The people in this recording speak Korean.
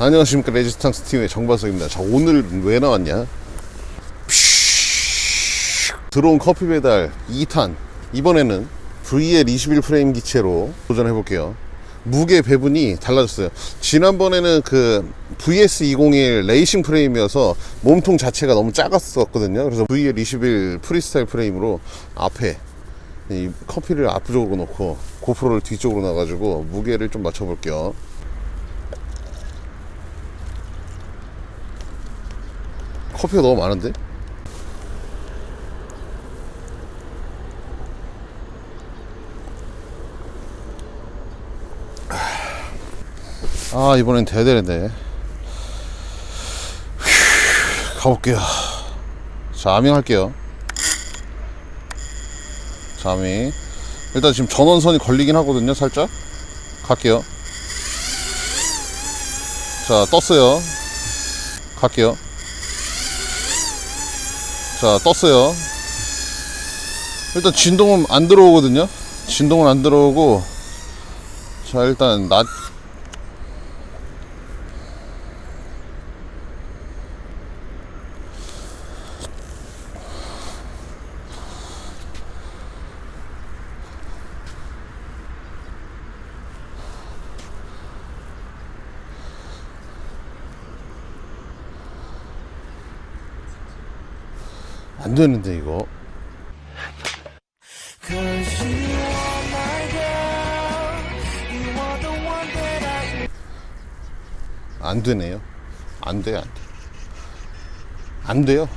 안녕하십니까. 레지스탕스 팀의 정바석입니다. 자 오늘 왜 나왔냐? 들어온 커피 배달 2탄. 이번에는 VL 21 프레임 기체로 도전해 볼게요. 무게 배분이 달라졌어요. 지난번에는 그 VS201 레이싱 프레임이어서 몸통 자체가 너무 작았었거든요. 그래서 VL 21 프리스타일 프레임으로 앞에 이 커피를 앞쪽으로 놓고 고프로를 뒤쪽으로 놔가지고 무게를 좀 맞춰볼게요 커피가 너무 많은데? 아 이번엔 휴, 가볼게요. 자 아밍 할게요. 자 아밍. 일단 지금 전원선이 걸리긴 하거든요 살짝. 갈게요. 자 떴어요. 갈게요 자 떴어요. 일단 진동은 안 들어오거든요. 진동은 안 들어오고 자 일단 낮 안 되는데 이거 안 되네요 안 돼요 안 돼. 안 돼요